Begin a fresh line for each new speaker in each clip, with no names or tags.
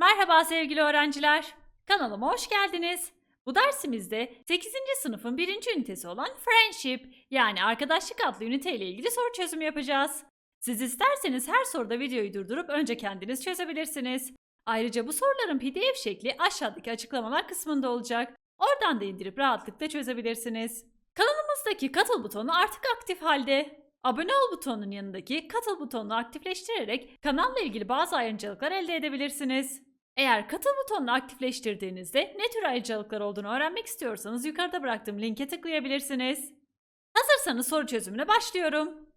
Merhaba sevgili öğrenciler. Kanalıma hoş geldiniz. Bu dersimizde 8. sınıfın 1. ünitesi olan Friendship yani arkadaşlık adlı ünite ile ilgili soru çözümü yapacağız. Siz isterseniz her soruda videoyu durdurup önce kendiniz çözebilirsiniz. Ayrıca bu soruların pdf şekli aşağıdaki açıklamalar kısmında olacak. Oradan da indirip rahatlıkla çözebilirsiniz. Kanalımızdaki katıl butonu artık aktif halde. Abone ol butonunun yanındaki katıl butonunu aktifleştirerek kanalla ilgili bazı ayrıcalıklar elde edebilirsiniz. Eğer katıl butonunu aktifleştirdiğinizde ne tür ayrıcalıklar olduğunu öğrenmek istiyorsanız yukarıda bıraktığım linke tıklayabilirsiniz. Hazırsanız soru çözümüne başlıyorum.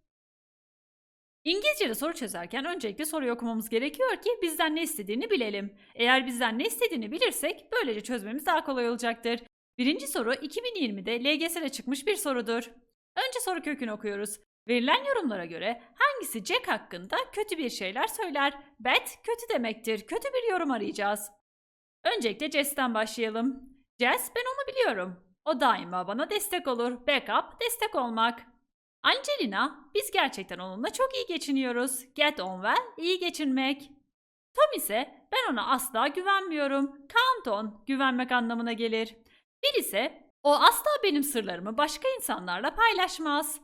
İngilizce'de soru çözerken öncelikle soruyu okumamız gerekiyor ki bizden ne istediğini bilelim. Eğer bizden ne istediğini bilirsek böylece çözmemiz daha kolay olacaktır. Birinci soru 2020'de LGS'de çıkmış bir sorudur. Önce soru kökünü okuyoruz. Verilen yorumlara göre hangisi Jack hakkında kötü bir şeyler söyler? Bad kötü demektir. Kötü bir yorum arayacağız. Öncelikle Jess'ten başlayalım. Jess ben onu biliyorum. O daima bana destek olur. Backup destek olmak. Angelina biz gerçekten onunla çok iyi geçiniyoruz. Get on well iyi geçinmek. Tom ise ben ona asla güvenmiyorum. Count on güvenmek anlamına gelir. Bill ise o asla benim sırlarımı başka insanlarla paylaşmaz.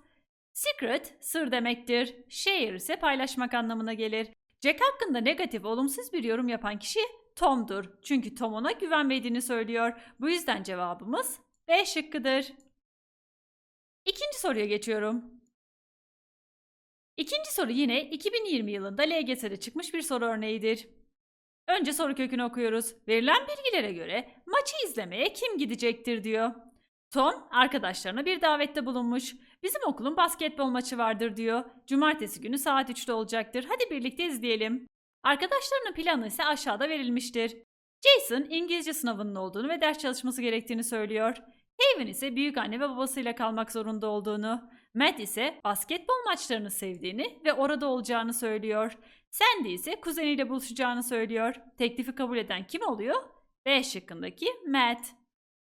Secret sır demektir. Share ise paylaşmak anlamına gelir. Jack hakkında negatif, olumsuz bir yorum yapan kişi Tom'dur. Çünkü Tom ona güvenmediğini söylüyor. Bu yüzden cevabımız B şıkkıdır. İkinci soruya geçiyorum. İkinci soru yine 2020 yılında LGS'de çıkmış bir soru örneğidir. Önce soru kökünü okuyoruz. Verilen bilgilere göre maçı izlemeye kim gidecektir diyor. Tom arkadaşlarına bir davette bulunmuş. Bizim okulun basketbol maçı vardır diyor. Cumartesi günü saat 3'te olacaktır. Hadi birlikte izleyelim. Arkadaşlarının planı ise aşağıda verilmiştir. Jason İngilizce sınavının olduğunu ve ders çalışması gerektiğini söylüyor. Haven ise büyük anne ve babasıyla kalmak zorunda olduğunu. Matt ise basketbol maçlarını sevdiğini ve orada olacağını söylüyor. Sandy ise kuzeniyle buluşacağını söylüyor. Teklifi kabul eden kim oluyor? B şıkkındaki Matt.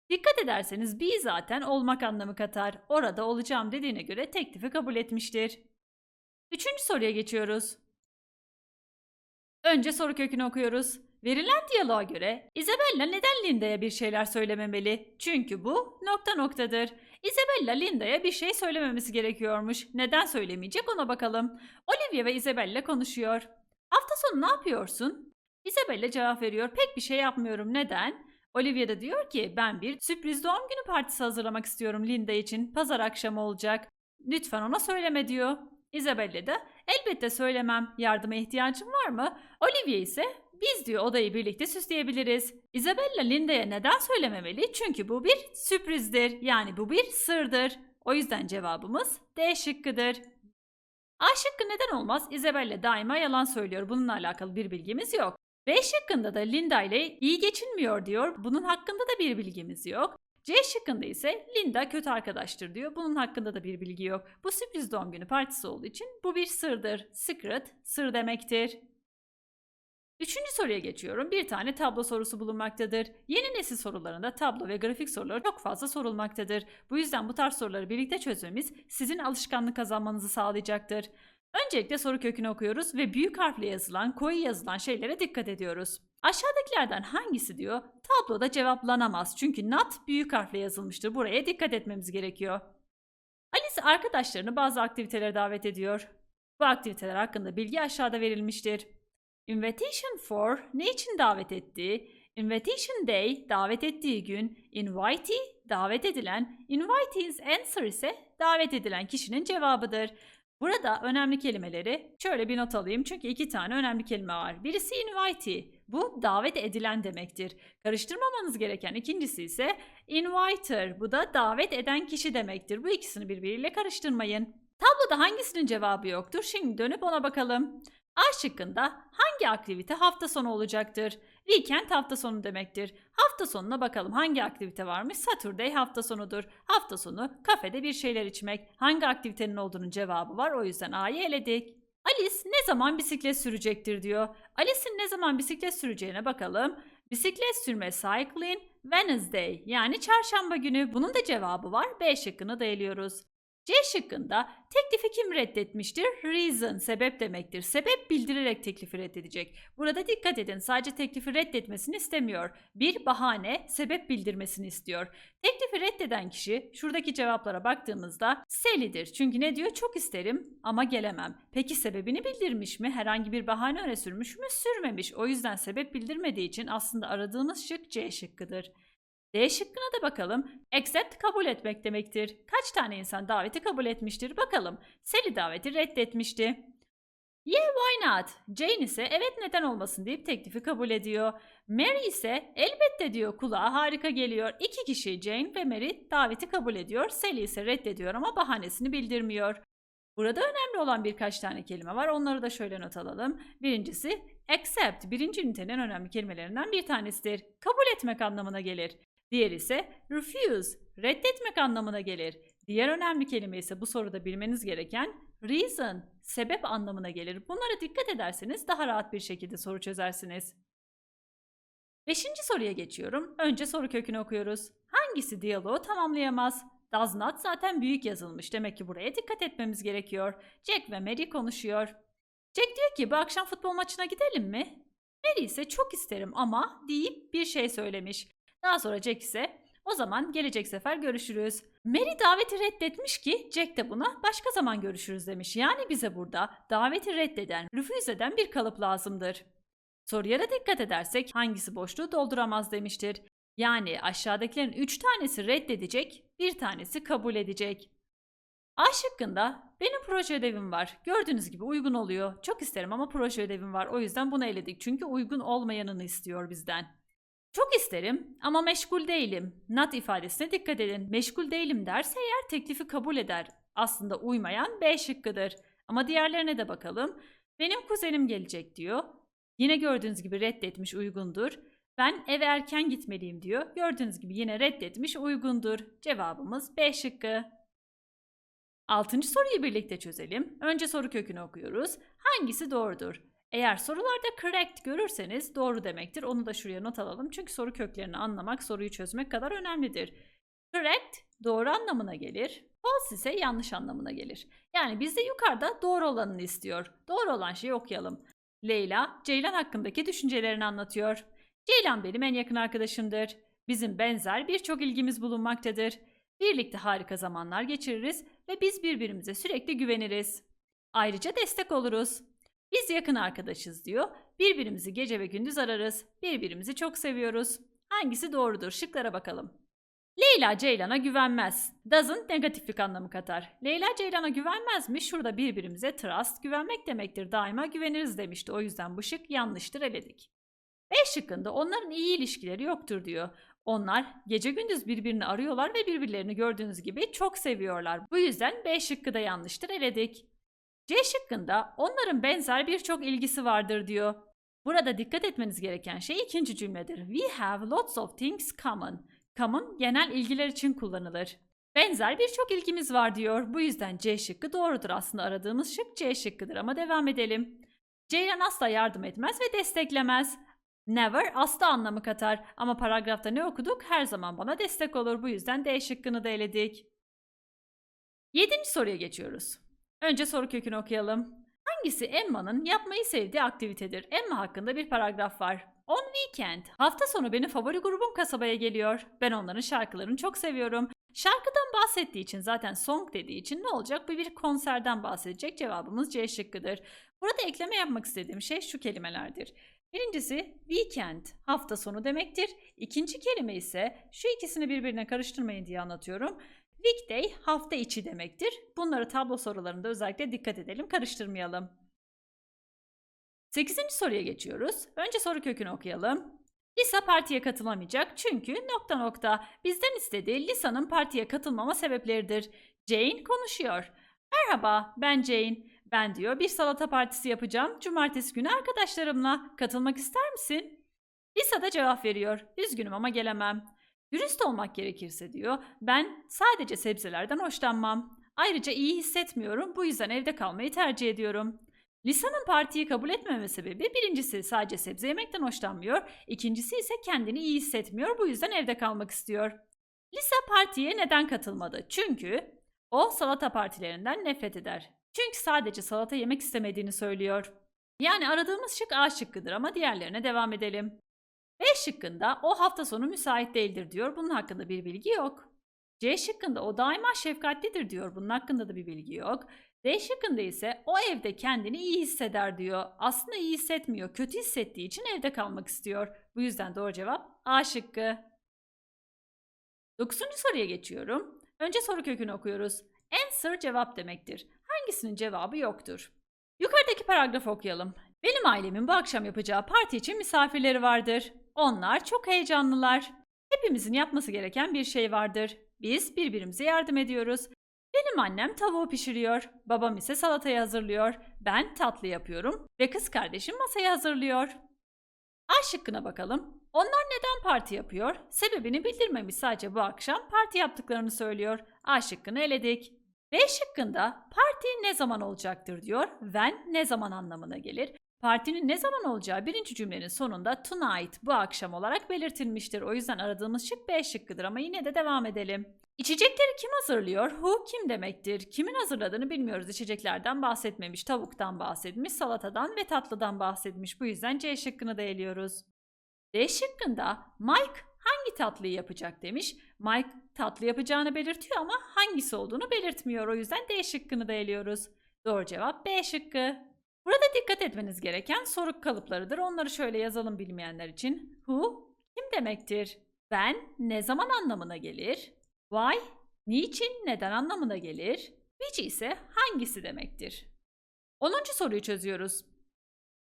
Dikkat ederseniz be zaten olmak anlamı katar. Orada olacağım dediğine göre teklifi kabul etmiştir. Üçüncü soruya geçiyoruz. Önce soru kökünü okuyoruz. Verilen diyaloğa göre Isabella neden Linda'ya bir şeyler söylememeli? Çünkü bu nokta noktadır. Isabella Linda'ya bir şey söylememesi gerekiyormuş. Neden söylemeyecek ona bakalım. Olivia ve Isabella konuşuyor. Hafta sonu ne yapıyorsun? Isabella cevap veriyor. Pek bir şey yapmıyorum. Neden? Olivia da diyor ki ben bir sürpriz doğum günü partisi hazırlamak istiyorum Linda için. Pazar akşamı olacak. Lütfen ona söyleme diyor. Isabella da elbette söylemem. Yardıma ihtiyacın var mı? Olivia ise biz diyor odayı birlikte süsleyebiliriz. Isabella Linda'ya neden söylememeli? Çünkü bu bir sürprizdir. Yani bu bir sırdır. O yüzden cevabımız D şıkkıdır. A şıkkı neden olmaz? Isabella daima yalan söylüyor. Bununla alakalı bir bilgimiz yok. B şıkkında da Linda ile iyi geçinmiyor diyor. Bunun hakkında da bir bilgimiz yok. C şıkkında ise Linda kötü arkadaştır diyor. Bunun hakkında da bir bilgi yok. Bu sürpriz doğum günü partisi olduğu için bu bir sırdır. Secret, sır demektir. Üçüncü soruya geçiyorum. Bir tane tablo sorusu bulunmaktadır. Yeni nesil sorularında tablo ve grafik soruları çok fazla sorulmaktadır. Bu yüzden bu tarz soruları birlikte çözmemiz sizin alışkanlık kazanmanızı sağlayacaktır. Öncelikle soru kökünü okuyoruz ve büyük harfle yazılan, koyu yazılan şeylere dikkat ediyoruz. Aşağıdakilerden hangisi diyor? Tabloda cevaplanamaz çünkü not büyük harfle yazılmıştır. Buraya dikkat etmemiz gerekiyor. Alice arkadaşlarını bazı aktivitelere davet ediyor. Bu aktiviteler hakkında bilgi aşağıda verilmiştir. Invitation for ne için davet ettiği, Invitation Day davet ettiği gün, invitee davet edilen, invitee's answer ise davet edilen kişinin cevabıdır. Burada önemli kelimeleri şöyle bir not alayım çünkü iki tane önemli kelime var. Birisi invitee. Bu davet edilen demektir. Karıştırmamanız gereken ikincisi ise inviter. Bu da davet eden kişi demektir. Bu ikisini birbiriyle karıştırmayın. Tabloda hangisinin cevabı yoktur? Şimdi dönüp ona bakalım. A şıkkında hangi aktivite hafta sonu olacaktır? Weekend hafta sonu demektir. Hafta sonuna bakalım hangi aktivite varmış? Saturday hafta sonudur. Hafta sonu kafede bir şeyler içmek. Hangi aktivitenin olduğunun cevabı var o yüzden A'yı eledik. Alice ne zaman bisiklet sürecektir diyor. Alice'in ne zaman bisiklet süreceğine bakalım. Bisiklet sürme cycling Wednesday yani çarşamba günü. Bunun da cevabı var. B şıkkını da eliyoruz. C şıkkında teklifi kim reddetmiştir? Reason, sebep demektir. Sebep bildirerek teklifi reddedecek. Burada dikkat edin sadece teklifi reddetmesini istemiyor. Bir bahane, sebep bildirmesini istiyor. Teklifi reddeden kişi şuradaki cevaplara baktığımızda Sally'dir. Çünkü ne diyor? Çok isterim ama gelemem. Peki sebebini bildirmiş mi? Herhangi bir bahane öne sürmüş mü? Sürmemiş. O yüzden sebep bildirmediği için aslında aradığımız şık C şıkkıdır. D şıkkına da bakalım. Accept kabul etmek demektir. Kaç tane insan daveti kabul etmiştir? Bakalım. Sally daveti reddetmişti. Yeah why not? Jane ise evet neden olmasın deyip teklifi kabul ediyor. Mary ise elbette diyor kulağa harika geliyor. İki kişi Jane ve Mary daveti kabul ediyor. Sally ise reddediyor ama bahanesini bildirmiyor. Burada önemli olan birkaç tane kelime var. Onları da şöyle not alalım. Birincisi accept. Birinci ünitenin önemli kelimelerinden bir tanesidir. Kabul etmek anlamına gelir. Diğer ise refuse, reddetmek anlamına gelir. Diğer önemli kelime ise bu soruda bilmeniz gereken reason, sebep anlamına gelir. Bunlara dikkat ederseniz daha rahat bir şekilde soru çözersiniz. Beşinci soruya geçiyorum. Önce soru kökünü okuyoruz. Hangisi diyaloğu tamamlayamaz? Does not zaten büyük yazılmış. Demek ki buraya dikkat etmemiz gerekiyor. Jack ve Mary konuşuyor. Jack diyor ki bu akşam futbol maçına gidelim mi? Mary ise çok isterim ama deyip bir şey söylemiş. Daha sonra Jack ise o zaman gelecek sefer görüşürüz. Mary daveti reddetmiş ki Jack de buna başka zaman görüşürüz demiş. Yani bize burada daveti reddeden, refuse eden bir kalıp lazımdır. Soruya da dikkat edersek hangisi boşluğu dolduramaz demiştir. Yani aşağıdakilerin 3 tanesi reddedecek, bir tanesi kabul edecek. A şıkkında benim proje ödevim var. Gördüğünüz gibi uygun oluyor. Çok isterim ama proje ödevim var. O yüzden bunu eledik. Çünkü uygun olmayanını istiyor bizden. Çok isterim ama meşgul değilim. Not ifadesine dikkat edin. Meşgul değilim derse eğer teklifi kabul eder. Aslında uymayan B şıkkıdır. Ama diğerlerine de bakalım. Benim kuzenim gelecek diyor. Yine gördüğünüz gibi reddetmiş uygundur. Ben eve erken gitmeliyim diyor. Gördüğünüz gibi yine reddetmiş uygundur. Cevabımız B şıkkı. Altıncı soruyu birlikte çözelim. Önce soru kökünü okuyoruz. Hangisi doğrudur? Eğer sorularda correct görürseniz doğru demektir. Onu da şuraya not alalım. Çünkü soru köklerini anlamak, soruyu çözmek kadar önemlidir. Correct doğru anlamına gelir. False ise yanlış anlamına gelir. Yani bizde yukarıda doğru olanını istiyor. Doğru olan şeyi okuyalım. Leyla, Ceylan hakkındaki düşüncelerini anlatıyor. Ceylan benim en yakın arkadaşımdır. Bizim benzer birçok ilgimiz bulunmaktadır. Birlikte harika zamanlar geçiririz ve biz birbirimize sürekli güveniriz. Ayrıca destek oluruz. Biz yakın arkadaşız diyor. Birbirimizi gece ve gündüz ararız. Birbirimizi çok seviyoruz. Hangisi doğrudur? Şıklara bakalım. Leyla Ceylan'a güvenmez. Doesn't negatiflik anlamı katar. Leyla Ceylan'a güvenmez mi? Şurada birbirimize trust, güvenmek demektir. Daima güveniriz demişti. O yüzden bu şık yanlıştır eledik. B şıkkında onların iyi ilişkileri yoktur diyor. Onlar gece gündüz birbirini arıyorlar ve birbirlerini gördüğünüz gibi çok seviyorlar. Bu yüzden B şıkkı da yanlıştır eledik. C şıkkında onların benzer birçok ilgisi vardır diyor. Burada dikkat etmeniz gereken şey ikinci cümledir. We have lots of things common. Common genel ilgiler için kullanılır. Benzer birçok ilgimiz var diyor. Bu yüzden C şıkkı doğrudur. Aslında aradığımız şık C şıkkıdır ama devam edelim. Ceylan asla yardım etmez ve desteklemez. Never asla anlamı katar ama paragrafta ne okuduk her zaman bana destek olur. Bu yüzden D şıkkını da eledik. Yedinci soruya geçiyoruz. Önce soru kökünü okuyalım. Hangisi Emma'nın yapmayı sevdiği aktivitedir? Emma hakkında bir paragraf var. On weekend. Hafta sonu benim favori grubum kasabaya geliyor. Ben onların şarkılarını çok seviyorum. Şarkıdan bahsettiği için zaten song dediği için ne olacak? Bu bir konserden bahsedecek. Cevabımız C şıkkıdır. Burada ekleme yapmak istediğim şey şu kelimelerdir. Birincisi weekend, hafta sonu demektir. İkinci kelime ise şu ikisini birbirine karıştırmayın diye anlatıyorum. Weekday hafta içi demektir. Bunları tablo sorularında özellikle dikkat edelim, karıştırmayalım. 8. soruya geçiyoruz. Önce soru kökünü okuyalım. Lisa partiye katılamayacak çünkü nokta nokta bizden istediği Lisa'nın partiye katılmama sebepleridir. Jane konuşuyor. Merhaba ben Jane. Ben diyor bir salata partisi yapacağım. Cumartesi günü arkadaşlarımla. Katılmak ister misin? Lisa da cevap veriyor. Üzgünüm ama gelemem. Dürüst olmak gerekirse diyor. Ben sadece sebzelerden hoşlanmam. Ayrıca iyi hissetmiyorum. Bu yüzden evde kalmayı tercih ediyorum. Lisa'nın partiyi kabul etmeme sebebi birincisi sadece sebze yemekten hoşlanmıyor. ikincisi ise kendini iyi hissetmiyor. Bu yüzden evde kalmak istiyor. Lisa partiye neden katılmadı? Çünkü O salata partilerinden nefret eder. Çünkü sadece salata yemek istemediğini söylüyor. Yani aradığımız şık A şıkkıdır ama diğerlerine devam edelim. B şıkkında o hafta sonu müsait değildir diyor. Bunun hakkında bir bilgi yok. C şıkkında o daima şefkatlidir diyor. Bunun hakkında da bir bilgi yok. D şıkkında ise o evde kendini iyi hisseder diyor. Aslında iyi hissetmiyor. Kötü hissettiği için evde kalmak istiyor. Bu yüzden doğru cevap A şıkkı. Dokuzuncu soruya geçiyorum. Önce soru kökünü okuyoruz. Answer cevap demektir. Hangisinin cevabı yoktur? Yukarıdaki paragrafı okuyalım. Benim ailemin bu akşam yapacağı parti için misafirleri vardır. Onlar çok heyecanlılar. Hepimizin yapması gereken bir şey vardır. Biz birbirimize yardım ediyoruz. Benim annem tavuğu pişiriyor, babam ise salatayı hazırlıyor, ben tatlı yapıyorum ve kız kardeşim masayı hazırlıyor. A şıkkına bakalım. Onlar neden parti yapıyor? Sebebini bildirmemiş sadece bu akşam parti yaptıklarını söylüyor. A şıkkını eledik. B şıkkında parti ne zaman olacaktır diyor. When ne zaman anlamına gelir. Partinin ne zaman olacağı birinci cümlenin sonunda tonight bu akşam olarak belirtilmiştir. O yüzden aradığımız şık B şıkkıdır ama yine de devam edelim. İçecekleri kim hazırlıyor? Who kim demektir? Kimin hazırladığını bilmiyoruz. İçeceklerden bahsetmemiş, tavuktan bahsetmiş, salatadan ve tatlıdan bahsetmiş. Bu yüzden C şıkkını da eliyoruz. D şıkkında Mike hangi tatlıyı yapacak demiş. Mike tatlı yapacağını belirtiyor ama hangisi olduğunu belirtmiyor. O yüzden D şıkkını da eliyoruz. Doğru cevap B şıkkı. Burada dikkat etmeniz gereken soru kalıplarıdır. Onları şöyle yazalım bilmeyenler için. Who kim demektir? Ben ne zaman anlamına gelir? Why niçin neden anlamına gelir? Which ise hangisi demektir? 10. soruyu çözüyoruz.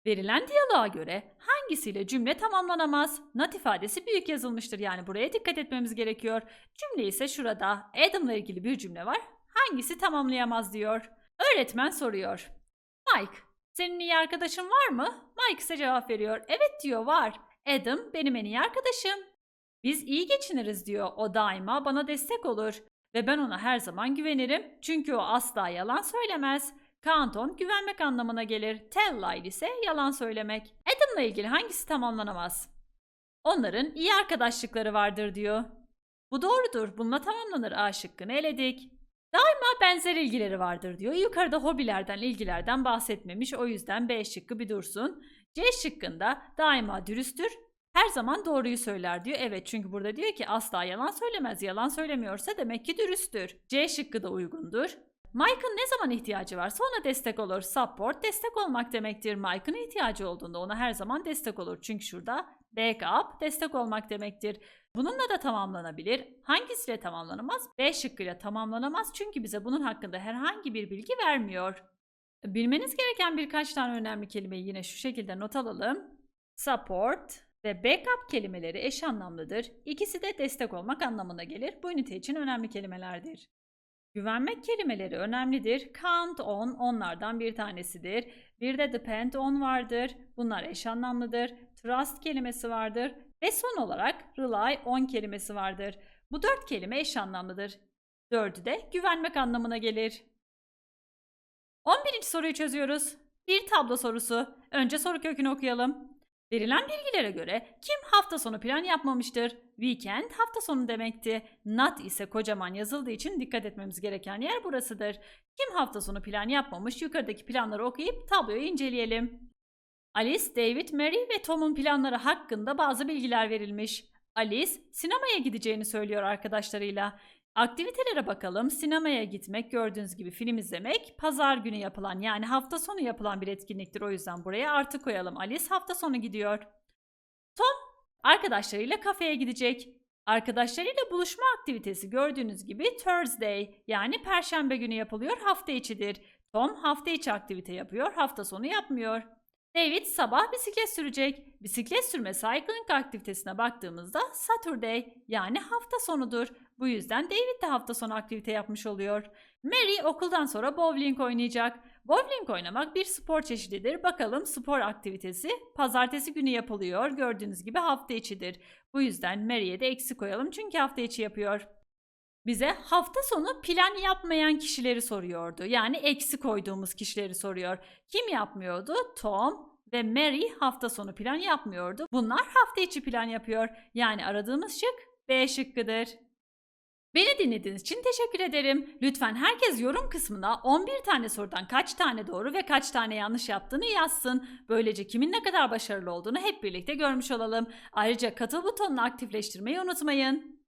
Verilen diyaloğa göre hangisiyle cümle tamamlanamaz? Not ifadesi büyük yazılmıştır yani buraya dikkat etmemiz gerekiyor. Cümle ise şurada Adam'la ilgili bir cümle var. Hangisi tamamlayamaz diyor. Öğretmen soruyor. Mike, senin iyi arkadaşın var mı? Mike ise cevap veriyor. Evet diyor var. Adam benim en iyi arkadaşım. Biz iyi geçiniriz diyor. O daima bana destek olur. Ve ben ona her zaman güvenirim. Çünkü o asla yalan söylemez. Kanton güvenmek anlamına gelir. Tell lie ise yalan söylemek. Adam'la ilgili hangisi tamamlanamaz? Onların iyi arkadaşlıkları vardır diyor. Bu doğrudur. Bununla tamamlanır A şıkkını eledik. Daima benzer ilgileri vardır diyor. Yukarıda hobilerden, ilgilerden bahsetmemiş. O yüzden B şıkkı bir dursun. C şıkkında daima dürüsttür. Her zaman doğruyu söyler diyor. Evet çünkü burada diyor ki asla yalan söylemez. Yalan söylemiyorsa demek ki dürüsttür. C şıkkı da uygundur. Mike'ın ne zaman ihtiyacı varsa ona destek olur. Support destek olmak demektir. Mike'ın ihtiyacı olduğunda ona her zaman destek olur. Çünkü şurada backup destek olmak demektir. Bununla da tamamlanabilir. Hangisiyle tamamlanamaz? B şıkkıyla tamamlanamaz çünkü bize bunun hakkında herhangi bir bilgi vermiyor. Bilmeniz gereken birkaç tane önemli kelimeyi yine şu şekilde not alalım. Support ve backup kelimeleri eş anlamlıdır. İkisi de destek olmak anlamına gelir. Bu ünite için önemli kelimelerdir. Güvenmek kelimeleri önemlidir. Count on onlardan bir tanesidir. Bir de depend on vardır. Bunlar eş anlamlıdır. Trust kelimesi vardır. Ve son olarak rely on kelimesi vardır. Bu dört kelime eş anlamlıdır. Dördü de güvenmek anlamına gelir. 11. soruyu çözüyoruz. Bir tablo sorusu. Önce soru kökünü okuyalım. Verilen bilgilere göre kim hafta sonu plan yapmamıştır? Weekend hafta sonu demekti. Not ise kocaman yazıldığı için dikkat etmemiz gereken yer burasıdır. Kim hafta sonu plan yapmamış? Yukarıdaki planları okuyup tabloyu inceleyelim. Alice, David, Mary ve Tom'un planları hakkında bazı bilgiler verilmiş. Alice sinemaya gideceğini söylüyor arkadaşlarıyla. Aktivitelere bakalım. Sinemaya gitmek, gördüğünüz gibi film izlemek, pazar günü yapılan yani hafta sonu yapılan bir etkinliktir. O yüzden buraya artı koyalım. Alice hafta sonu gidiyor. Tom arkadaşlarıyla kafeye gidecek. Arkadaşlarıyla buluşma aktivitesi gördüğünüz gibi Thursday yani perşembe günü yapılıyor hafta içidir. Tom hafta içi aktivite yapıyor, hafta sonu yapmıyor. David sabah bisiklet sürecek. Bisiklet sürme cycling aktivitesine baktığımızda Saturday yani hafta sonudur. Bu yüzden David de hafta sonu aktivite yapmış oluyor. Mary okuldan sonra bowling oynayacak. Bowling oynamak bir spor çeşididir. Bakalım spor aktivitesi pazartesi günü yapılıyor. Gördüğünüz gibi hafta içidir. Bu yüzden Mary'e de eksi koyalım çünkü hafta içi yapıyor. Bize hafta sonu plan yapmayan kişileri soruyordu. Yani eksi koyduğumuz kişileri soruyor. Kim yapmıyordu? Tom ve Mary hafta sonu plan yapmıyordu. Bunlar hafta içi plan yapıyor. Yani aradığımız şık B şıkkıdır. Beni dinlediğiniz için teşekkür ederim. Lütfen herkes yorum kısmına 11 tane sorudan kaç tane doğru ve kaç tane yanlış yaptığını yazsın. Böylece kimin ne kadar başarılı olduğunu hep birlikte görmüş olalım. Ayrıca katıl butonunu aktifleştirmeyi unutmayın.